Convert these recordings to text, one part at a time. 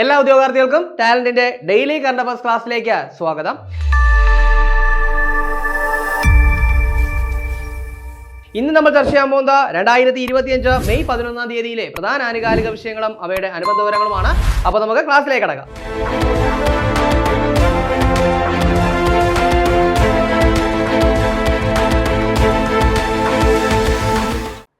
എല്ലാ ഉദ്യോഗാർത്ഥികൾക്കും ടാലന്റിന്റെ ഡെയിലി കറണ്ട് അഫയേഴ്സ് ക്ലാസ്സിലേക്ക് സ്വാഗതം. ഇന്ന് നമ്മൾ ചർച്ച ചെയ്യാൻ പോകുന്ന രണ്ടായിരത്തി ഇരുപത്തിയഞ്ച് മെയ് പതിനൊന്നാം തീയതിയിലെ പ്രധാന ആനുകാലിക വിഷയങ്ങളും അവയുടെ അനുബന്ധ വിവരങ്ങളുമാണ്. അപ്പോൾ നമുക്ക് ക്ലാസ്സിലേക്ക് കടക്കാം.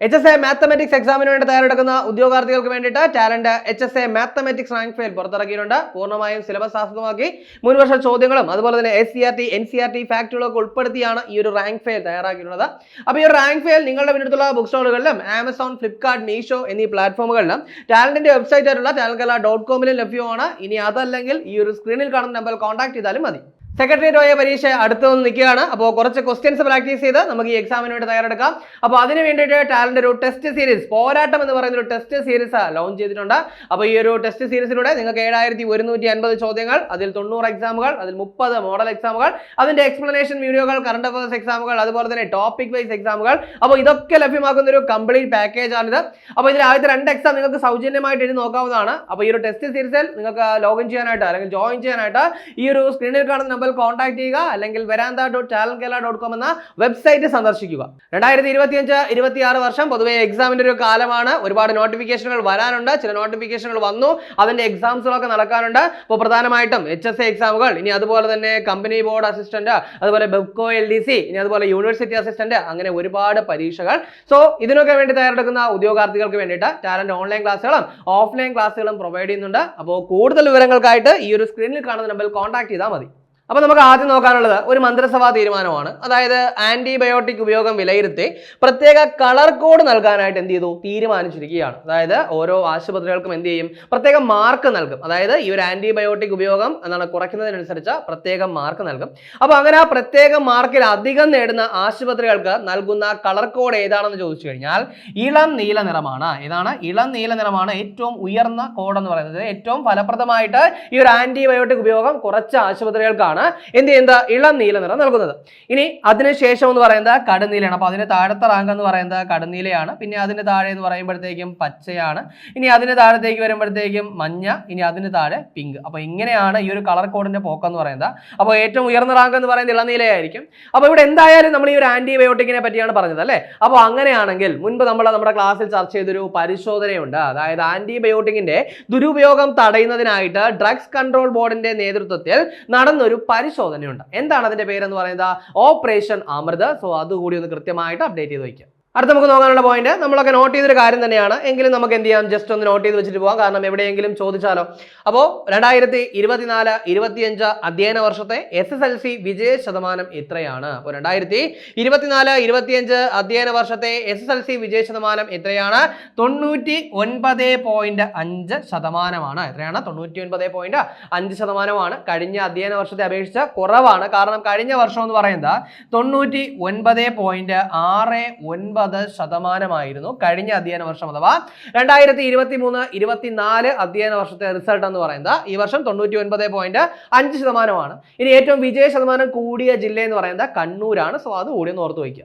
എച്ച് എസ് എ മാത്തമെറ്റിക്സ് എക്സാമിന് വേണ്ടി തയ്യാറെടുക്കുന്ന ഉദ്യോഗാർത്ഥികൾക്ക് വേണ്ടിയിട്ട് talent H S A mathematics rank file പുറത്തിറക്കിയിട്ടുണ്ട്. പൂർണമായും സിലബസ് ആസ്പദമാക്കി മുൻവർഷ ചോദ്യങ്ങളും അതുപോലെ തന്നെ S C R T N C R T ഫാക്ടുകളൊക്കെ ഉൾപ്പെടുത്തിയാണ് ഈ ഒരു റാങ്ക് ഫയൽ തയ്യാറാക്കിയിട്ടുള്ളത്. അപ്പോൾ ഈ ഒരു റാങ്ക് ഫയൽ നിങ്ങളുടെ പിന്നീടുള്ള ബുക്ക് സ്റ്റോളുകളിലും ആമസോൺ ഫ്ലിപ്കാർട്ട് മീഷോ എന്നീ പ്ലാറ്റ്ഫോമുകളിലും ടാലന്റിന്റെ വെബ്സൈറ്റ് ആയിട്ടുള്ള ടാലൻ കല ഡോട്ട് കോമിലും ലഭ്യമാണ്. ഇനി അതല്ലെങ്കിൽ ഈ ഒരു സ്ക്രീനിൽ കാണുന്ന നമ്പറിൽ കോൺടാക്ട് ചെയ്താലും മതി. സെക്രട്ടേറിയറ്റ് പോയ പരീക്ഷ അടുത്ത് വന്ന് നിൽക്കുകയാണ്. അപ്പോൾ കുറച്ച് ക്വസ്റ്റ്യൻസ് പ്രാക്ടീസ് ചെയ്ത് നമുക്ക് ഈ എക്സാമിന് വേണ്ടി തയ്യാറെടുക്കാം. അപ്പോൾ അതിന് വേണ്ടിയിട്ട് ടാലന്റ് ഒരു ടെസ്റ്റ് സീരീസ് പോരാട്ടം എന്ന് പറയുന്ന ഒരു ടെസ്റ്റ് സീരീസ് ലോഞ്ച് ചെയ്തിട്ടുണ്ട്. അപ്പോൾ ഈ ഒരു ടെസ്റ്റ് സീരീസിലൂടെ നിങ്ങൾക്ക് ഏഴായിരത്തി ഒരുന്നൂറ്റി അൻപത് ചോദ്യങ്ങൾ അതിൽ തൊണ്ണൂറ് എക്സാമുകൾ അതിൽ മുപ്പത് മോഡൽ എക്സാമുകൾ അതിന്റെ എക്സ്പ്ലനേഷൻ വീഡിയോകൾ കറണ്ട് അഫയേഴ്സ് എക്സാമുകൾ അതുപോലെ തന്നെ ടോപ്പിക് വൈസ് എക്സാമുകൾ അപ്പോൾ ഇതൊക്കെ ലഭ്യമാക്കുന്ന ഒരു കംപ്ലീറ്റ് പാക്കേജ് ആണിത്. അപ്പോൾ ഇതിൽ ആദ്യത്തെ രണ്ട് എക്സാം നിങ്ങൾക്ക് സൗജന്യമായിട്ട് എഴുതി നോക്കാവുന്നതാണ്. അപ്പോൾ ഈ ഒരു ടെസ്റ്റ് സീരീസിൽ നിങ്ങൾക്ക് ലോഗിൻ ചെയ്യാനായിട്ട് അല്ലെങ്കിൽ ജോയിൻ ചെയ്യാനായിട്ട് ഈ ഒരു സ്ക്രീനിൽ കാണുന്ന നമ്പറിൽ കോൺടാക്ട് ചെയ്യുക അല്ലെങ്കിൽ വരാന്ത dot talent Kerala dot com എന്ന വെബ്സൈറ്റ് സന്ദർശിക്കുക. രണ്ടായിരത്തി ഇരുപത്തിയഞ്ച് ഇരുപത്തിയാറ് വർഷം പൊതുവെ എക്സാമിന്റെ ഒരു കാലമാണ്. ഒരുപാട് നോട്ടിഫിക്കേഷനുകൾ വരാനുണ്ട്. ചില നോട്ടിഫിക്കേഷനുകൾ വന്നു. അതിന്റെ എക്സാംസുകളൊക്കെ നടക്കാനുണ്ട്. അപ്പോൾ പ്രധാനമായിട്ടും എച്ച് എസ് എ എക്സാമുകൾ ഇനി അതുപോലെ തന്നെ കമ്പനി ബോർഡ് അസിസ്റ്റന്റ് അതുപോലെ ബെബ്കോ എൽ ഡി സി ഇനി അതുപോലെ യൂണിവേഴ്സിറ്റി അസിസ്റ്റന്റ് അങ്ങനെ ഒരുപാട് പരീക്ഷകൾ. സോ ഇതിനൊക്കെ വേണ്ടി തയ്യാറെടുക്കുന്ന ഉദ്യോഗാർത്ഥികൾക്ക് വേണ്ടിയിട്ട് ടാലന്റ് ഓൺലൈൻ ക്ലാസ്സുകളും ഓഫ്ലൈൻ ക്ലാസ്സുകളും പ്രൊവൈഡ് ചെയ്യുന്നുണ്ട്. അപ്പോൾ കൂടുതൽ വിവരങ്ങൾക്കായിട്ട് ഈ ഒരു സ്ക്രീനിൽ കാണുന്ന നമ്പറിൽ കോൺടാക്ട് ചെയ്താൽ മതി. അപ്പോൾ നമുക്ക് ആദ്യം നോക്കാനുള്ളത് ഒരു മന്ത്രിസഭാ തീരുമാനമാണ്. അതായത് ആന്റിബയോട്ടിക് ഉപയോഗം വിലയിരുത്തി പ്രത്യേക കളർ കോഡ് നൽകാനായിട്ട് എന്ത് ചെയ്തു? തീരുമാനിച്ചിരിക്കുകയാണ്. അതായത് ഓരോ ആശുപത്രികൾക്കും എന്ത് ചെയ്യും? പ്രത്യേക മാർക്ക് നൽകും. അതായത് ഈ ഒരു ആന്റിബയോട്ടിക് ഉപയോഗം എന്നാണ് കുറയ്ക്കുന്നതിനനുസരിച്ച് പ്രത്യേക മാർക്ക് നൽകും. അപ്പോൾ അങ്ങനെ ആ പ്രത്യേക മാർക്കിൽ അധികം നേടുന്ന ആശുപത്രികൾക്ക് നൽകുന്ന കളർ കോഡ് ഏതാണെന്ന് ചോദിച്ചു കഴിഞ്ഞാൽ ഇളം നീല നിറമാണ്. ഏതാണ് ഇളം നീല നിറമാണ് ഏറ്റവും ഉയർന്ന കോഡ് എന്ന് പറയുന്നത്. ഏറ്റവും ഫലപ്രദമായിട്ട് ഈ ഒരു ആന്റിബയോട്ടിക് ഉപയോഗം കുറച്ച് ആശുപത്രികൾക്കാണ് എന്ത് ചെയ്യുന്നത്? ഇളം നീല നിറം നൽകുന്നത്. ഇനി അതിനുശേഷം എന്ന് പറയുന്നത് കടുനീലയാണ്. അപ്പോൾ അതിന് താഴത്തെ റാങ്ക് എന്ന് പറയുന്നത് കടുനീലയാണ്. പിന്നെ അതിന് താഴെ എന്ന് പറയുമ്പോഴത്തേക്കും പച്ചയാണ്. ഇനി അതിന് താഴത്തേക്ക് വരുമ്പോഴത്തേക്കും മഞ്ഞ. ഇനി അതിന് താഴെ പിങ്ക് അപ്പോൾ ഇങ്ങനെയാണ് ഈ ഒരു കളർ കോഡിന്റെ പോക്കെന്ന് പറയുന്നത്. അപ്പോൾ ഏറ്റവും ഉയർന്ന റാങ്ക് എന്ന് പറയുന്നത് ഇളനീലയായിരിക്കും അപ്പോൾ ഇവിടെ എന്തായാലും നമ്മൾ ഈ ഒരു ആന്റിബയോട്ടിക്കിനെ പറ്റിയാണ് പറഞ്ഞത് അല്ലേ? അപ്പോൾ അങ്ങനെയാണെങ്കിൽ മുൻപ് നമ്മൾ നമ്മുടെ ക്ലാസ്സിൽ ചർച്ച ചെയ്തൊരു പരിശോധനയുണ്ട്. അതായത് ആന്റിബയോട്ടിക്കിന്റെ ദുരുപയോഗം തടയുന്നതിനായിട്ട് ഡ്രഗ്സ് കൺട്രോൾ ബോർഡിന്റെ നേതൃത്വത്തിൽ നടന്നൊരു പരിശോധനയുണ്ട്. എന്താണ് അതിന്റെ പേരെന്ന് പറയുന്നത്? ഓപ്പറേഷൻ അമൃത്. സോ അതുകൂടി ഒന്ന് കൃത്യമായിട്ട് അപ്ഡേറ്റ് ചെയ്ത് വയ്ക്കുക അടുത്ത നമുക്ക് നോക്കാനുള്ള പോയിന്റ് നമ്മളൊക്കെ നോട്ട് ചെയ്തൊരു കാര്യം തന്നെയാണ്. എങ്കിലും നമുക്ക് എന്ത് ചെയ്യാം? ജസ്റ്റ് ഒന്ന് നോട്ട് ചെയ്ത് വെച്ചിട്ട് പോകാം കാരണം എവിടെയെങ്കിലും ചോദിച്ചാലോ. അപ്പോൾ രണ്ടായിരത്തി ഇരുപത്തിനാല് ഇരുപത്തിയഞ്ച് അധ്യയന വർഷത്തെ എസ് എസ് എൽ സി വിജയ ശതമാനം എത്രയാണ്? അപ്പോൾ രണ്ടായിരത്തി ഇരുപത്തിനാല് ഇരുപത്തിയഞ്ച് അധ്യയന വർഷത്തെ എസ് എസ് എൽ സി വിജയ ശതമാനം എത്രയാണ്? തൊണ്ണൂറ്റി ഒൻപത് പോയിന്റ് അഞ്ച് ശതമാനമാണ്. എത്രയാണ്? തൊണ്ണൂറ്റി ഒൻപത് പോയിന്റ് അഞ്ച് ശതമാനമാണ്. കഴിഞ്ഞ അധ്യയന വർഷത്തെ അപേക്ഷിച്ച് കുറവാണ്. കാരണം കഴിഞ്ഞ വർഷം എന്ന് പറയുന്നത് തൊണ്ണൂറ്റി ഒൻപത് പോയിന്റ് ആറ് ഒൻപത് ശതമാനമായിരുന്നു. കഴിഞ്ഞ അധ്യയന വർഷം അഥവാ രണ്ടായിരത്തി ഇരുപത്തി മൂന്ന് ഇരുപത്തിനാല് അധ്യയന വർഷത്തെ റിസൾട്ട് എന്ന് പറയുന്നത് ഈ വർഷം തൊണ്ണൂറ്റി ഒൻപത് പോയിന്റ് അഞ്ച് ശതമാനമാണ്. ഇനി ഏറ്റവും വിജയ ശതമാനം കൂടിയ ജില്ല എന്ന് പറയുന്നത് കണ്ണൂരാണ്. സോ അത് കൂടി ഒന്ന് ഓർത്ത് വയ്ക്കുക.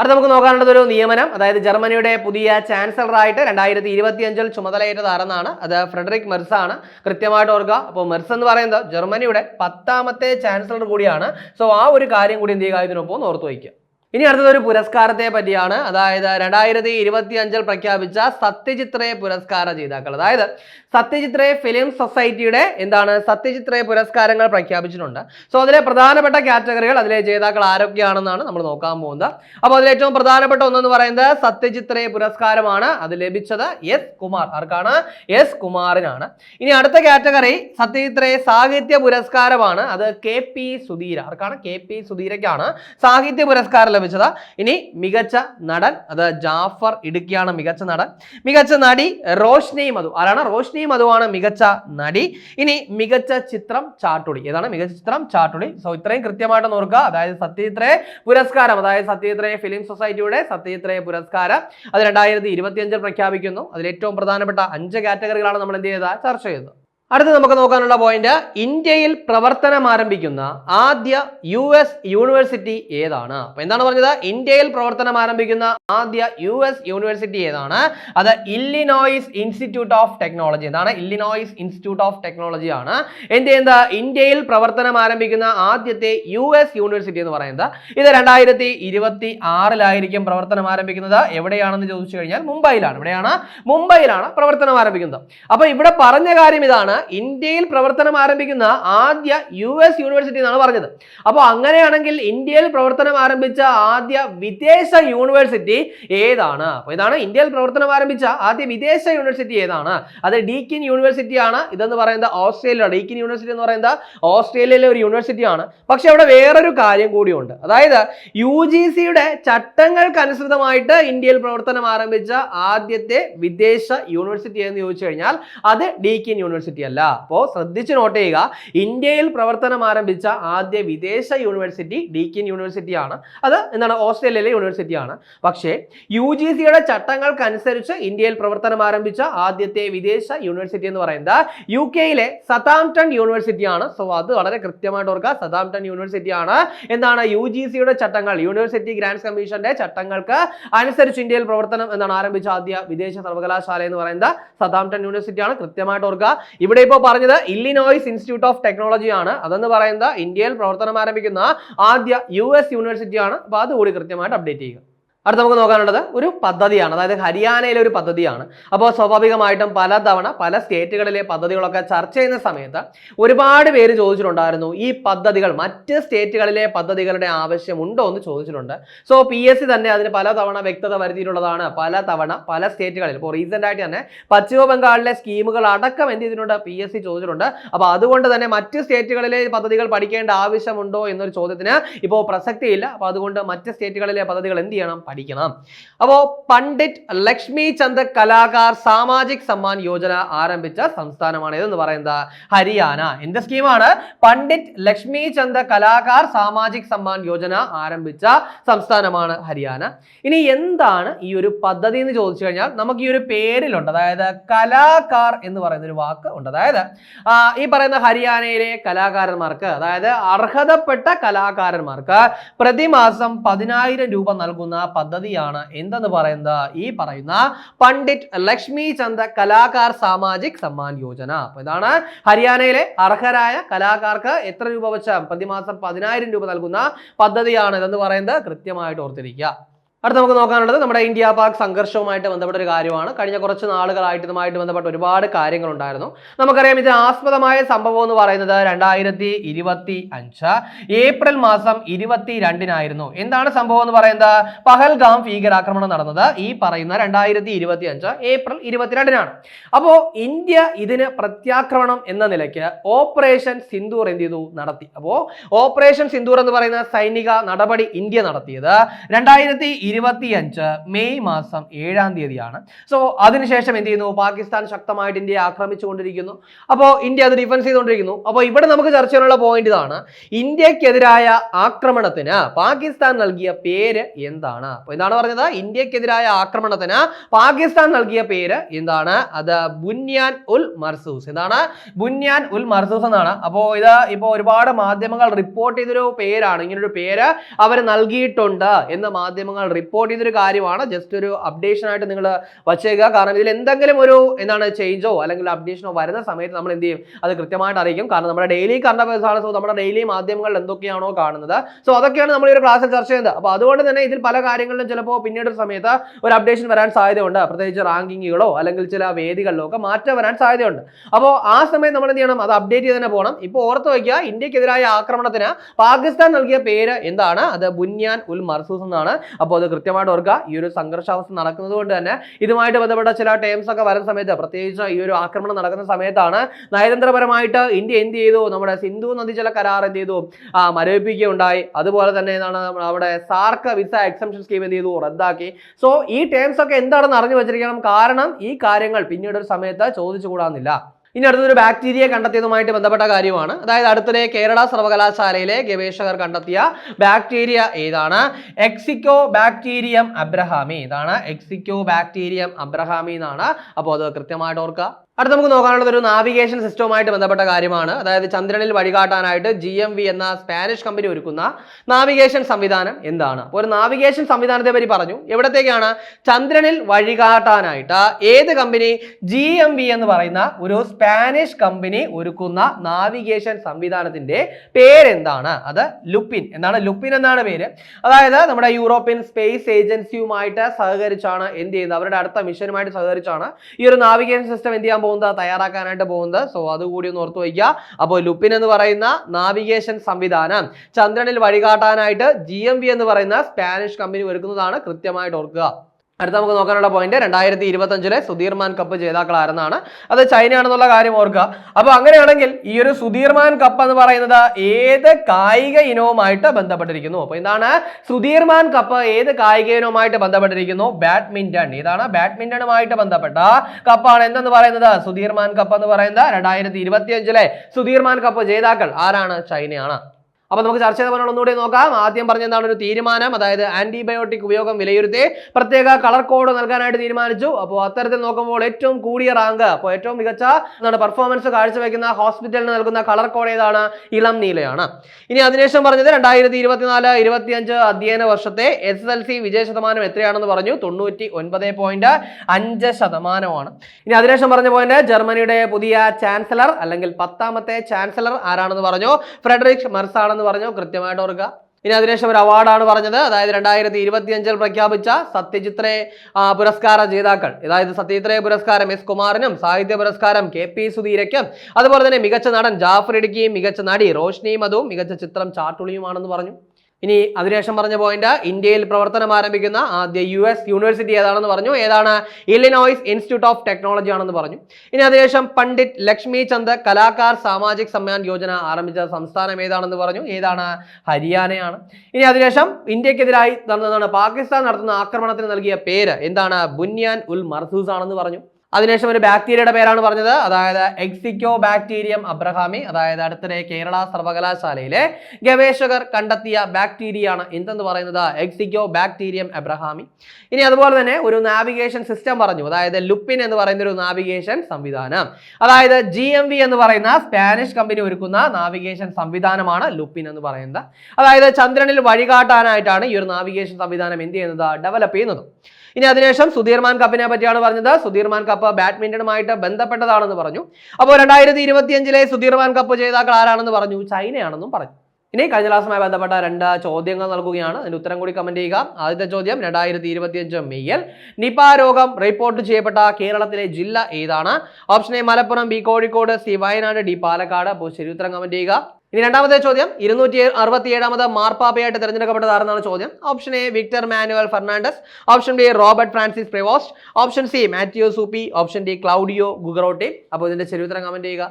അടുത്ത നമുക്ക് നോക്കാനുള്ളത് ഒരു നിയമനം. അതായത് ജർമ്മനിയുടെ പുതിയ ചാൻസലറായിട്ട് രണ്ടായിരത്തി ഇരുപത്തി അഞ്ചിൽ ചുമതലയേറ്റത് ആരെന്നാണ്? അത് ഫ്രെഡറിക് മെർസ് ആണ്. കൃത്യമായിട്ട് ഓർക്കുക. അപ്പോൾ മെർസ് എന്ന് പറയുന്നത് ജർമ്മനിയുടെ പത്താമത്തെ ചാൻസലർ കൂടിയാണ്. സോ ആ ഒരു കാര്യം കൂടി എന്ത് ചെയ്യുക? ഇതിനൊപ്പം ഓർത്ത് വയ്ക്കുക. ഇനി അടുത്തത് ഒരു പുരസ്കാരത്തെ പറ്റിയാണ്. അതായത് രണ്ടായിരത്തി ഇരുപത്തി അഞ്ചിൽ പ്രഖ്യാപിച്ച സത്യചിത്രയെ പുരസ്കാര ജേതാക്കൾ. അതായത് സത്യജിത്രയെ ഫിലിം സൊസൈറ്റിയുടെ എന്താണ്? സത്യജിത്രയെ പുരസ്കാരങ്ങൾ പ്രഖ്യാപിച്ചിട്ടുണ്ട്. സോ അതിലെ പ്രധാനപ്പെട്ട കാറ്റഗറികൾ അതിലെ ജേതാക്കൾ ആരൊക്കെയാണെന്നാണ് നമ്മൾ നോക്കാൻ പോകുന്നത്. അപ്പോൾ അതിൽ ഏറ്റവും പ്രധാനപ്പെട്ട ഒന്നെന്ന് പറയുന്നത് സത്യജിത്രേ പുരസ്കാരമാണ് അത് ലഭിച്ചത് എസ് കുമാർ. ആർക്കാണ്? എസ് കുമാറിനാണ്. ഇനി അടുത്ത കാറ്റഗറി സത്യജിത്രയെ സാഹിത്യ പുരസ്കാരമാണ്. അത് കെ പി സുധീര. ആർക്കാണ്? കെ പി സുധീരയ്ക്കാണ്. സാഹിത്യ പുരസ്കാരം ലഭിച്ചത് ഇനി മികച്ച നടൻ അത് ജാഫർ ഇടുക്കിയാണ് മികച്ച നടൻ. മികച്ച നടി റോഷ്നി മധു. ആരാണ്? റോഷ്നി മധുവാണ് മികച്ച നടി. ഇനി മികച്ച ചിത്രം ചാട്ടുളി ഏതാണ് മികച്ച ചിത്രം? ചാട്ടുളി സോ ഇത്രയും കൃത്യമായിട്ട് നോക്കുക അതായത് സത്യജിത്രയെ പുരസ്കാരം അതായത് സത്യജിത്രയെ ഫിലിം സൊസൈറ്റിയുടെ സത്യജിത്രയെ പുരസ്കാരം അത് രണ്ടായിരത്തി ഇരുപത്തിയഞ്ചിൽ പ്രഖ്യാപിക്കുന്നു. അതിൽ ഏറ്റവും പ്രധാനപ്പെട്ട അഞ്ച് കാറ്റഗറികളാണ് നമ്മൾ എന്ത് ചെയ്തത്? ചർച്ച ചെയ്തത് അടുത്ത് നമുക്ക് നോക്കാനുള്ള പോയിന്റ് ഇന്ത്യയിൽ പ്രവർത്തനം ആരംഭിക്കുന്ന ആദ്യ യു എസ് യൂണിവേഴ്സിറ്റി ഏതാണ്? അപ്പൊ എന്താണ് പറഞ്ഞത്? ഇന്ത്യയിൽ പ്രവർത്തനം ആരംഭിക്കുന്ന ആദ്യ യു എസ് യൂണിവേഴ്സിറ്റി ഏതാണ്? അത് ഇല്ലിനോയിസ് ഇൻസ്റ്റിറ്റ്യൂട്ട് ഓഫ് ടെക്നോളജി എന്താണ്? ഇല്ലിനോയിസ് ഇൻസ്റ്റിറ്റ്യൂട്ട് ഓഫ് ടെക്നോളജി ആണ്. എന്ത് ചെയ്യുന്നത്? ഇന്ത്യയിൽ പ്രവർത്തനം ആരംഭിക്കുന്ന ആദ്യത്തെ യു എസ് യൂണിവേഴ്സിറ്റി എന്ന് പറയുന്നത് ഇത് രണ്ടായിരത്തി ഇരുപത്തി ആറിലായിരിക്കും പ്രവർത്തനം ആരംഭിക്കുന്നത്. എവിടെയാണെന്ന് ചോദിച്ചു കഴിഞ്ഞാൽ മുംബൈയിലാണ്. എവിടെയാണ്? മുംബൈയിലാണ് പ്രവർത്തനം ആരംഭിക്കുന്നത്. അപ്പൊ ഇവിടെ പറഞ്ഞ കാര്യം ഇതാണ്. ഇന്ത്യയിൽ പ്രവർത്തനം ആരംഭിക്കുന്ന ആദ്യ യു എസ് യൂണിവേഴ്സിറ്റി എന്നാണ് പറഞ്ഞത്. അപ്പോൾ അങ്ങനെയാണെങ്കിൽ ഇന്ത്യയിൽ പ്രവർത്തനം ആരംഭിച്ച ആദ്യ വിദേശ യൂണിവേഴ്സിറ്റി ഏതാണ്? അപ്പോൾ ഇതാണ് ഇന്ത്യയിൽ പ്രവർത്തനം ആരംഭിച്ച ആദ്യ വിദേശ യൂണിവേഴ്സിറ്റി ഏതാണ്? അത് ഡീക്കിൻ യൂണിവേഴ്സിറ്റി ആണ്. ഇതെന്ന് പറയുന്നത് ഓസ്ട്രേലിയ ഡീക്കിൻ യൂണിവേഴ്സിറ്റി എന്ന് പറയുന്നത് ഓസ്ട്രേലിയയിലെ ഒരു യൂണിവേഴ്സിറ്റി ആണ്. പക്ഷേ അവിടെ വേറൊരു കാര്യം കൂടിയുണ്ട് അതായത് യു ജി സിയുടെ ചട്ടങ്ങൾക്കനുസൃതമായിട്ട് ഇന്ത്യയിൽ പ്രവർത്തനം ആരംഭിച്ച ആദ്യത്തെ വിദേശ യൂണിവേഴ്സിറ്റി എന്ന് ചോദിച്ചു കഴിഞ്ഞാൽ അത് ഡീക്കിൻ യൂണിവേഴ്സിറ്റി അല്ല. അപ്പോൾ ശ്രദ്ധിച്ച് നോട്ട് ചെയ്യുക. ഇന്ത്യയിൽ പ്രവർത്തനം ആരംഭിച്ച ആദ്യ വിദേശ യൂണിവേഴ്സിറ്റി ഡീക്കിൻ യൂണിവേഴ്സിറ്റി ആണ്. അത് എന്താണ്? ഓസ്ട്രേലിയയിലെ യൂണിവേഴ്സിറ്റിയാണ് പക്ഷേ യു ജി സിയുടെ ചട്ടങ്ങൾക്കനുസരിച്ച് ഇന്ത്യയിൽ പ്രവർത്തനം ആരംഭിച്ച ആദ്യത്തെ വിദേശ യൂണിവേഴ്സിറ്റി എന്ന് പറയുന്നത് യു കെയിലെ സതാംപ്ടൺ യൂണിവേഴ്സിറ്റി ആണ്. സോ അത് വളരെ കൃത്യമായിട്ട് ഓർക്കുക. സതാംപ്ടൺ യൂണിവേഴ്സിറ്റി ആണ്. എന്താണ്? യു ജി സിയുടെ ചട്ടങ്ങൾ യൂണിവേഴ്സിറ്റി ഗ്രാൻഡ്സ് കമ്മീഷന്റെ ചട്ടങ്ങൾക്ക് അനുസരിച്ച് ഇന്ത്യയിൽ പ്രവർത്തനം എന്താണ്? ആരംഭിച്ച ആദ്യ വിദേശ സർവകലാശാല എന്ന് പറയുന്നത് സതാംപ്ടൺ യൂണിവേഴ്സിറ്റി ആണ്. കൃത്യമായിട്ട് ഓർക്കുക. ഇവിടെ ഇപ്പോൾ പറഞ്ഞത് ഇല്ലിനോയ്സ് ഇൻസ്റ്റിറ്റ്യൂട്ട് ഓഫ് ടെക്നോളജി ആണ്. അതെന്ന് പറയുന്നത് ഇന്ത്യയിൽ പ്രവർത്തനം ആരംഭിക്കുന്ന ആദ്യ യു എസ് യൂണിവേഴ്സിറ്റി ആണ്. അപ്പോൾ അതുകൂടി കൃത്യമായിട്ട് അപ്ഡേറ്റ് ചെയ്യുക. അടുത്ത നമുക്ക് നോക്കാനുള്ളത് ഒരു പദ്ധതിയാണ്. അതായത് ഹരിയാനയിലെ ഒരു പദ്ധതിയാണ്. അപ്പോൾ സ്വാഭാവികമായിട്ടും പലതവണ പല സ്റ്റേറ്റുകളിലെ പദ്ധതികളൊക്കെ ചർച്ച ചെയ്യുന്ന സമയത്ത് ഒരുപാട് പേര് ചോദിച്ചിട്ടുണ്ടായിരുന്നു ഈ പദ്ധതികൾ മറ്റ് സ്റ്റേറ്റുകളിലെ പദ്ധതികളുടെ ആവശ്യമുണ്ടോ എന്ന് ചോദിച്ചിട്ടുണ്ട്. സോ പി എസ് സി തന്നെ അതിന് പലതവണ വ്യക്തത വരുത്തിയിട്ടുള്ളതാണ്. പലതവണ പല സ്റ്റേറ്റുകളിൽ ഇപ്പോൾ റീസെന്റ് ആയിട്ട് തന്നെ പശ്ചിമ ബംഗാളിലെ സ്കീമുകൾ അടക്കം എന്ത് ചെയ്തിട്ടുണ്ട് പി എസ് സി ചോദിച്ചിട്ടുണ്ട്. അപ്പോൾ അതുകൊണ്ട് തന്നെ മറ്റ് സ്റ്റേറ്റുകളിലെ പദ്ധതികൾ പഠിക്കേണ്ട ആവശ്യമുണ്ടോ എന്നൊരു ചോദ്യത്തിന് ഇപ്പോൾ പ്രസക്തിയില്ല. അപ്പോൾ അതുകൊണ്ട് മറ്റ് സ്റ്റേറ്റുകളിലെ പദ്ധതികൾ എന്ത് ചെയ്യണം? പഠിക്കണം. അപ്പോൾ പണ്ഡിറ്റ് ലക്ഷ്മി ചന്ദ് കലാകാർ സാമാജിക് സമ്മാൻ യോജന ആരംഭിച്ച സംസ്ഥാനമാണ് ഇതെന്ന് പറയുന്നത്? ഹരിയാന. എന്ത് സ്കീമാണ്? പണ്ഡിറ്റ് ലക്ഷ്മി ചന്ദ് കലാകാർ സാമാജിക് സമ്മാൻ യോജന ആരംഭിച്ച സംസ്ഥാനമാണ് ഹരിയാന. ഇനി എന്താണ് ഈ ഒരു പദ്ധതി എന്ന് ചോദിച്ചു കഴിഞ്ഞാൽ നമുക്ക് ഈ ഒരു പേരിലുണ്ട്. അതായത് കലാകാർ എന്ന് പറയുന്ന ഒരു വാക്ക് ഉണ്ട്. അതായത് ഈ പറയുന്ന ഹരിയാനയിലെ കലാകാരന്മാർക്ക് അതായത് അർഹതപ്പെട്ട കലാകാരന്മാർക്ക് പ്രതിമാസം പതിനായിരം രൂപ നൽകുന്ന പദ്ധതിയാണ് എന്തെന്ന് പറയുന്നത് ഈ പറയുന്ന പണ്ഡിറ്റ് ലക്ഷ്മി ചന്ദ കലാകാർ സാമാജിക് സമ്മാൻ യോജന. അപ്പൊ ഇതാണ് ഹരിയാനയിലെ അർഹരായ കലാകാർക്ക് എത്ര രൂപ വെച്ച് പ്രതിമാസം പതിനായിരം രൂപ നൽകുന്ന പദ്ധതിയാണ് ഇതെന്ന് പറയുന്നത് കൃത്യമായിട്ട് ഓർത്തിരിക്കുക. അടുത്ത നമുക്ക് നോക്കാനുള്ളത് നമ്മുടെ ഇന്ത്യ പാക് സംഘർഷവുമായിട്ട് ബന്ധപ്പെട്ട ഒരു കാര്യമാണ്. കഴിഞ്ഞ കുറച്ച് നാളുകളായിട്ട് ഇതുമായിട്ട് ബന്ധപ്പെട്ട ഒരുപാട് കാര്യങ്ങളുണ്ടായിരുന്നു. നമുക്കറിയാം ഇതിന് ആസ്പദമായ സംഭവം എന്ന് പറയുന്നത് രണ്ടായിരത്തി ഇരുപത്തി അഞ്ച് ഏപ്രിൽ മാസം ഇരുപത്തി രണ്ടിനായിരുന്നു എന്താണ് സംഭവം എന്ന് പറയുന്നത്? പഹൽഗാം ഭീകരാക്രമണം നടന്നത് ഈ പറയുന്ന രണ്ടായിരത്തി ഇരുപത്തി അഞ്ച് ഏപ്രിൽ ഇരുപത്തിരണ്ടിനാണ്. അപ്പോ ഇന്ത്യ ഇതിന് പ്രത്യാക്രമണം എന്ന നിലയ്ക്ക് ഓപ്പറേഷൻ സിന്ദൂർ എന്ത് ചെയ്തു? നടത്തി. അപ്പോൾ ഓപ്പറേഷൻ സിന്ദൂർ എന്ന് പറയുന്ന സൈനിക നടപടി ഇന്ത്യ നടത്തിയത് രണ്ടായിരത്തി ഇരുപത്തിയഞ്ച് മെയ് മാസം ഏഴാം തീയതിയാണ്. സോ അതിനുശേഷം എന്ത് ചെയ്യുന്നു? പാകിസ്ഥാൻ ശക്തമായിട്ട് ഇന്ത്യയെ ആക്രമിച്ചുകൊണ്ടിരിക്കുന്നു. അപ്പോൾ ഇന്ത്യ അത് ഡിഫൻസ് ചെയ്തുകൊണ്ടിരിക്കുന്നു. അപ്പോൾ ഇവിടെ നമുക്ക് ചർച്ച ചെയ്യാനുള്ള പോയിന്റ് ഇതാണ്. ഇന്ത്യക്കെതിരായ ആക്രമണത്തിന് പാകിസ്ഥാൻ നൽകിയ പേര് എന്താണ്? അപ്പോൾ എന്താണ് പറഞ്ഞത്? ഇന്ത്യക്കെതിരായ ആക്രമണത്തിന് പാകിസ്ഥാൻ നൽകിയ പേര് എന്താണ്? അത് ബുന്യാൻ ഉൽ മർസൂസ്. എന്താണ്? ബുന്യാൻ ഉൽ മർസൂസ് എന്നാണ്. അപ്പോൾ ഇത് ഇപ്പോൾ ഒരുപാട് മാധ്യമങ്ങൾ റിപ്പോർട്ട് ചെയ്തൊരു പേരാണ്. ഇങ്ങനൊരു പേര് അവർ നൽകിയിട്ടുണ്ട് എന്ന് മാധ്യമങ്ങൾ റിപ്പോർട്ട് ചെയ്തൊരു കാര്യമാണ്. ജസ്റ്റ് ഒരു അപ്ഡേഷൻ ആയിട്ട് നിങ്ങൾ വച്ചേക്കുക. കാരണം ഇതിൽ എന്തെങ്കിലും ഒരു എന്താണ് ചേഞ്ചോ അല്ലെങ്കിൽ അപ്ഡേഷനോ വരുന്ന സമയത്ത് നമ്മൾ എന്ത് ചെയ്യും? അത് കൃത്യമായിട്ട് അറിയിക്കും. കാരണം നമ്മുടെ ഡെയിലി കറണ്ട് അഫയേഴ്സ് ആണ്. സോ നമ്മുടെ ഡെയിലി മാധ്യമങ്ങളിൽ എന്തൊക്കെയാണോ കാണുന്നത്. സോ അതൊക്കെയാണ് നമ്മൾ ഈ ഒരു ക്ലാസ്സിൽ ചർച്ച ചെയ്യുന്നത്. അപ്പോൾ അതുകൊണ്ട് തന്നെ ഇതിൽ പല കാര്യങ്ങളിലും ചിലപ്പോൾ പിന്നീട് സമയത്ത് ഒരു അപ്ഡേഷൻ വരാൻ സാധ്യതയുണ്ട്. പ്രത്യേകിച്ച് റാങ്കിങ്ങുകളോ അല്ലെങ്കിൽ ചില വേദികളിലോ ഒക്കെ മാറ്റം വരാൻ സാധ്യതയുണ്ട്. അപ്പോൾ ആ സമയത്ത് നമ്മൾ എന്ത് ചെയ്യണം? അത് അപ്ഡേറ്റ് ചെയ്ത് തന്നെ പോകണം. ഇപ്പോൾ ഓർത്ത് വയ്ക്കുക ഇന്ത്യക്കെതിരായ ആക്രമണത്തിന് പാകിസ്ഥാൻ നൽകിയ പേര് എന്താണ്? അത് ബുന്യാൻ ഉൽ മർസൂസ് എന്നാണ്. അപ്പോൾ അത് കൃത്യമായിട്ട് ഓർക്കുക. ഈ ഒരു സംഘർഷാവസ്ഥ നടക്കുന്നത് കൊണ്ട് തന്നെ ഇതുമായിട്ട് ബന്ധപ്പെട്ട ചില ടേംസ് ഒക്കെ വരുന്ന സമയത്ത് പ്രത്യേകിച്ച് ഈ ഒരു ആക്രമണം നടക്കുന്ന സമയത്താണ് നയതന്ത്രപരമായിട്ട് ഇന്ത്യ എന്ത് ചെയ്തു? നമ്മുടെ സിന്ധു നദീജല കരാർ എന്ത് ചെയ്തു? മരവിപ്പിക്കുകയുണ്ടായി. അതുപോലെ തന്നെ എന്താണ് അവിടെ സാർക്ക് വിസ എക്സംഷൻ സ്കീം എന്ത് ചെയ്തു? റദ്ദാക്കി. സോ ഈ ടേംസ് ഒക്കെ എന്താണെന്ന് അറിഞ്ഞു വെച്ചിരിക്കണം. കാരണം ഈ കാര്യങ്ങൾ പിന്നീട് ഒരു സമയത്ത് ചോദിച്ചുകൂടാന്നില്ല. ഇനി അടുത്തൊരു ബാക്ടീരിയ കണ്ടെത്തിയതുമായിട്ട് ബന്ധപ്പെട്ട കാര്യമാണ്. അതായത് അടുത്തിടെ കേരള സർവകലാശാലയിലെ ഗവേഷകർ കണ്ടെത്തിയ ബാക്ടീരിയ ഏതാണ്? എക്സിക്കോ ബാക്ടീരിയം അബ്രഹാമി ഇതാണ് എക്സിക്കോ ബാക്ടീരിയം അബ്രഹാമി എന്നാണ്. അപ്പോൾ അത് കൃത്യമായിട്ട് ഓർക്കുക. അടുത്ത നമുക്ക് നോക്കാനുള്ളത് ഒരു നാവിഗേഷൻ സിസ്റ്റവുമായിട്ട് ബന്ധപ്പെട്ട കാര്യമാണ്. അതായത് ചന്ദ്രനിൽ വഴികാട്ടാനായിട്ട് ജി എം വി എന്ന സ്പാനിഷ് കമ്പനി ഒരുക്കുന്ന നാവിഗേഷൻ സംവിധാനം എന്താണ്? അപ്പോൾ ഒരു നാവിഗേഷൻ സംവിധാനത്തെ പറ്റി പറഞ്ഞു. എവിടത്തേക്കാണ്? ചന്ദ്രനിൽ വഴികാട്ടാനായിട്ട് ഏത് കമ്പനി ജി എം വി എന്ന് പറയുന്ന ഒരു സ്പാനിഷ് കമ്പനി ഒരുക്കുന്ന നാവിഗേഷൻ സംവിധാനത്തിന്റെ പേരെന്താണ്? അത് ലുപ്പിൻ എന്താണ് ലുപ്പിൻ എന്നാണ് പേര്. അതായത് നമ്മുടെ യൂറോപ്യൻ സ്പേസ് ഏജൻസിയുമായിട്ട് സഹകരിച്ചാണ് എന്ത് ചെയ്യുന്നത്? അവരുടെ അടുത്ത മിഷനുമായിട്ട് സഹകരിച്ചാണ് ഈ ഒരു നാവിഗേഷൻ സിസ്റ്റം എന്ത് ചെയ്യാൻ പോകുന്നത് തയ്യാറാക്കാനായിട്ട് പോകുന്നത്. സോ അതുകൂടി ഒന്ന് ഓർത്ത് വയ്ക്കുക. അപ്പോൾ ലുപ്പിൻ എന്ന് പറയുന്ന നാവിഗേഷൻ സംവിധാനം. ചന്ദ്രനിൽ വഴികാട്ടാനായിട്ട് ജി എന്ന് പറയുന്ന സ്പാനിഷ് കമ്പനി ഒരുക്കുന്നതാണ് കൃത്യമായിട്ട് ഓർക്കുക. അടുത്ത നമുക്ക് നോക്കാനുള്ള പോയിന്റ് രണ്ടായിരത്തി ഇരുപത്തി അഞ്ചിലെ സുധീർമാൻ കപ്പ് ജേതാക്കൾ ആരെന്നാണ് അത് ചൈനയാണെന്നുള്ള കാര്യം ഓർക്കുക. അപ്പൊ അങ്ങനെയാണെങ്കിൽ ഈ ഒരു സുധീർമാൻ കപ്പ് എന്ന് പറയുന്നത് ഏത് കായിക ഇനവുമായിട്ട് ബന്ധപ്പെട്ടിരിക്കുന്നു? അപ്പൊ എന്താണ് സുധീർമാൻ കപ്പ് ഏത് കായിക ഇനവുമായിട്ട് ബന്ധപ്പെട്ടിരിക്കുന്നു? ബാഡ്മിന്റൺ. ഇതാണ് ബാഡ്മിന്റണുമായിട്ട് ബന്ധപ്പെട്ട കപ്പാണ് എന്തെന്ന് പറയുന്നത്? സുധീർമാൻ കപ്പ് എന്ന് പറയുന്നത് രണ്ടായിരത്തി ഇരുപത്തി അഞ്ചിലെ സുധീർമാൻ കപ്പ് ജേതാക്കൾ ആരാണ്? ചൈനയാണ്. അപ്പൊ നമുക്ക് ചർച്ച ചെയ്ത പോലെ ഒന്നുകൂടി നോക്കാം. ആദ്യം പറഞ്ഞ എന്താണ് ഒരു തീരുമാനം? അതായത് ആന്റിബയോട്ടിക് ഉപയോഗം വിലയിരുത്തി പ്രത്യേക കളർ കോഡ് നൽകാനായിട്ട് തീരുമാനിച്ചു. അപ്പോൾ അത്തരത്തിൽ നോക്കുമ്പോൾ ഏറ്റവും കൂടിയ റാങ്ക് അപ്പോൾ ഏറ്റവും മികച്ച എന്താണ് പെർഫോമൻസ് കാഴ്ചവെക്കുന്ന ഹോസ്പിറ്റലിന് നൽകുന്ന കളർ കോഡ് ഏതാണ്? ഇളം നീലയാണ്. ഇനി അതിനുശേഷം പറഞ്ഞത് രണ്ടായിരത്തി ഇരുപത്തിനാല് ഇരുപത്തിയഞ്ച് അധ്യയന വർഷത്തെ എസ് എൽ സി വിജയ ശതമാനം എത്രയാണെന്ന് പറഞ്ഞു. തൊണ്ണൂറ്റി ഒൻപത് പോയിന്റ് അഞ്ച് ശതമാനമാണ്. ഇനി അതിനുശേഷം പറഞ്ഞ പോയിന്റ് ജർമ്മനിയുടെ പുതിയ ചാൻസലർ അല്ലെങ്കിൽ പത്താമത്തെ ചാൻസലർ ആരാണെന്ന് പറഞ്ഞു? ഫ്രെഡറിക് മെർസ് ആണെന്ന് പറഞ്ഞു കൃത്യമായിട്ട് ഓർക്കുക. ഇനി അതിനുശേഷം ഒരു അവാർഡാണ് പറഞ്ഞത്. അതായത് രണ്ടായിരത്തി ഇരുപത്തി അഞ്ചിൽ പ്രഖ്യാപിച്ച സത്യജിത്രേ പുരസ്കാര ജേതാക്കൾ. അതായത് സത്യജിത്രേ പുരസ്കാരം എസ് കുമാറിനും സാഹിത്യ പുരസ്കാരം കെ പി സുധീരയ്ക്കും അതുപോലെ തന്നെ മികച്ച നടൻ ജാഫർ ഇടുക്കിയും മികച്ച നടി റോഷ്നി മധുവും മികച്ച ചിത്രം ചാട്ടുളിയുമാണെന്ന് പറഞ്ഞു. ഇനി അതിനുശേഷം പറഞ്ഞ പോയിന്റ് ഇന്ത്യയിൽ പ്രവർത്തനം ആരംഭിക്കുന്ന ആദ്യ യു എസ് യൂണിവേഴ്സിറ്റി ഏതാണെന്ന് പറഞ്ഞു. ഏതാണ്? ഇല്ലിനോയ്സ് ഇൻസ്റ്റിറ്റ്യൂട്ട് ഓഫ് ടെക്നോളജി ആണെന്ന് പറഞ്ഞു. ഇനി അതിനുശേഷം പണ്ഡിറ്റ് ലക്ഷ്മി ചന്ദ് കലാകാർ സാമാജിക് സമ്മാൻ യോജന ആരംഭിച്ച സംസ്ഥാനം ഏതാണെന്ന് പറഞ്ഞു. ഏതാണ്? ഹരിയാനയാണ്. ഇനി അതിനുശേഷം ഇന്ത്യക്കെതിരായി നടന്നതാണ് പാകിസ്ഥാൻ നടത്തുന്ന ആക്രമണത്തിന് നൽകിയ പേര് എന്താണ്? ബുന്യാൻ ഉൽ മർസൂസ് ആണെന്ന് പറഞ്ഞു. അതിനുശേഷം ഒരു ബാക്ടീരിയയുടെ പേരാണ് പറഞ്ഞത്. അതായത് എക്സിക്കോ ബാക്ടീരിയം അബ്രഹാമി അതായത് അടുത്തിടെ കേരള സർവകലാശാലയിലെ ഗവേഷകർ കണ്ടെത്തിയ ബാക്ടീരിയയാണ് എന്തെന്ന് പറയുന്നത്? എക്സിക്കോ ബാക്ടീരിയം അബ്രഹാമി ഇനി അതുപോലെ തന്നെ ഒരു നാവിഗേഷൻ സിസ്റ്റം പറഞ്ഞു. അതായത് ലുപ്പിൻ എന്ന് പറയുന്ന ഒരു നാവിഗേഷൻ സംവിധാനം. അതായത് ജി എന്ന് പറയുന്ന സ്പാനിഷ് കമ്പനി ഒരുക്കുന്ന നാവിഗേഷൻ സംവിധാനമാണ് ലുപ്പിൻ എന്ന് പറയുന്നത്. അതായത് ചന്ദ്രനിൽ വഴികാട്ടാനായിട്ടാണ് ഈ ഒരു നാവിഗേഷൻ സംവിധാനം എന്ത് ചെയ്യുന്നത്? ഡെവലപ്പ് ചെയ്യുന്നത്. ഇനി അതിനുശേഷം സുധീർമാൻ കപ്പിനെ പറ്റിയാണ് പറഞ്ഞത്. സുധീർമാൻ കപ്പ് ബാഡ്മിന്റണുമായിട്ട് ബന്ധപ്പെട്ടതാണെന്ന് പറഞ്ഞു. അപ്പോൾ രണ്ടായിരത്തി ഇരുപത്തിയഞ്ചിലെ സുധീർമാൻ കപ്പ് ജേതാക്കൾ ആരാണെന്ന് പറഞ്ഞു? ചൈനയാണെന്നും പറഞ്ഞു. ഇനി കഴിഞ്ഞ ക്ലാസ്സുമായി ബന്ധപ്പെട്ട രണ്ട് ചോദ്യങ്ങൾ നൽകുകയാണ്. അതിന് ഉത്തരം കൂടി കമന്റ് ചെയ്യുക. ആദ്യത്തെ ചോദ്യം രണ്ടായിരത്തി ഇരുപത്തിയഞ്ച് മെയ്യിൽ നിപ രോഗം റിപ്പോർട്ട് ചെയ്യപ്പെട്ട കേരളത്തിലെ ജില്ല ഏതാണ്? Option A Malappuram B Kozhikode C Wayanad D Palakkad. അപ്പോൾ ശരി ഉത്തരം കമന്റ് ചെയ്യുക. ഇനി രണ്ടാമത്തെ ചോദ്യം. ഇരുന്നൂറ്റി അറുപത്തി ഏഴാമത് മാർപ്പാപ്പയായിട്ട് തിരഞ്ഞെടുക്കപ്പെട്ടത് ആരെന്നാണ് ചോദ്യം. Option A Victor Manuel Fernandez. Option B Robert Francis Prevost. Option C Matthew Zuppi. Option D Claudio Gugerotti. അപ്പോൾ ഇതിന്റെ കമന്റ് കമന്റ് ചെയ്യുക.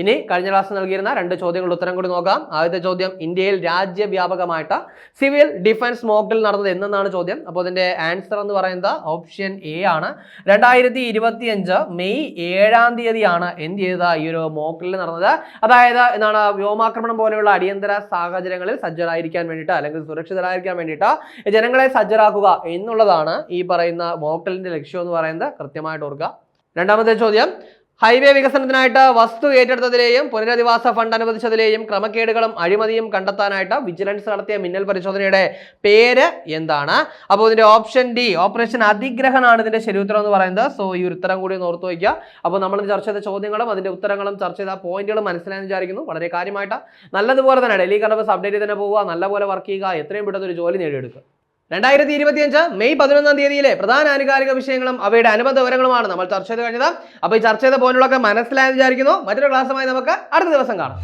ഇനി കഴിഞ്ഞ ക്ലാസ് നൽകിയിരുന്ന രണ്ട് ചോദ്യങ്ങളുടെ ഉത്തരം കൂടി നോക്കാം. ആദ്യത്തെ ചോദ്യം ഇന്ത്യയിൽ രാജ്യവ്യാപകമായിട്ട് സിവിൽ ഡിഫൻസ് മോക്ഡിൽ നടന്നത് എന്നെന്നാണ് ചോദ്യം? അപ്പോൾ അതിന്റെ ആൻസർ എന്ന് പറയുന്നത് ഓപ്ഷൻ എ ആണ്. രണ്ടായിരത്തി ഇരുപത്തി അഞ്ച് മെയ് ഏഴാം തീയതിയാണ് എന്ത് ചെയ്തത് ഈ ഒരു മോക്ഡിൽ നടന്നത്? അതായത് എന്താണ് വ്യോമാക്രമണം പോലെയുള്ള അടിയന്തര സാഹചര്യങ്ങളിൽ സജ്ജരായിരിക്കാൻ വേണ്ടിയിട്ട് അല്ലെങ്കിൽ സുരക്ഷിതരായിരിക്കാൻ വേണ്ടിയിട്ട് ജനങ്ങളെ സജ്ജരാക്കുക എന്നുള്ളതാണ് ഈ പറയുന്ന മോക്ഡലിന്റെ ലക്ഷ്യം എന്ന് പറയുന്നത്. കൃത്യമായിട്ട് ഓർക്കുക. രണ്ടാമത്തെ ചോദ്യം ഹൈവേ വികസനത്തിനായിട്ട് വസ്തു ഏറ്റെടുത്തതിലെയും പുനരധിവാസ ഫണ്ട് അനുവദിച്ചതിലെയും ക്രമക്കേടുകളും അഴിമതിയും കണ്ടെത്താനായിട്ട് വിജിലൻസ് നടത്തിയ മിന്നൽ പരിശോധനയുടെ പേര് എന്താണ്? അപ്പോൾ ഇതിന്റെ ഓപ്ഷൻ ഡി ഓപ്പറേഷൻ അതിഗ്രഹനാണ് ഇതിന്റെ ശരിയുത്തരം എന്ന് പറയുന്നത്. സോ ഈ ഉത്തരം കൂടി ഒന്ന് വയ്ക്കുക. അപ്പോൾ നമ്മൾ ചർച്ച ചെയ്ത ചോദ്യങ്ങളും അതിന്റെ ഉത്തരങ്ങളും ചർച്ച ചെയ്ത പോയിന്റുകളും മനസ്സിലായെന്ന് വിചാരിക്കുന്നു. വളരെ കാര്യമായിട്ട് നല്ലതുപോലെ തന്നെ ഡെലി കണ്ടപ്പോൾ അപ്ഡേറ്റ് തന്നെ പോവുക. നല്ലപോലെ വർക്ക് ചെയ്യുക. എത്രയും പെട്ടെന്ന് ഒരു ജോലി നേടിയെടുക്കുക. രണ്ടായിരത്തി ഇരുപത്തിയഞ്ച് മെയ് പതിനൊന്നാം തീയതിയിലെ പ്രധാന ആനുകാലിക വിഷയങ്ങളും അവയുടെ അനുബന്ധ വിവരങ്ങളുമാണ് നമ്മൾ ചർച്ച ചെയ്ത് കഴിഞ്ഞത്. അപ്പോൾ ഈ ചർച്ച ചെയ്ത പോയിന്റുകളൊക്കെ മനസ്സിലായെന്ന് വിചാരിക്കുന്നു. മറ്റൊരു ക്ലാസ്സുമായി നമുക്ക് അടുത്ത ദിവസം കാണാം.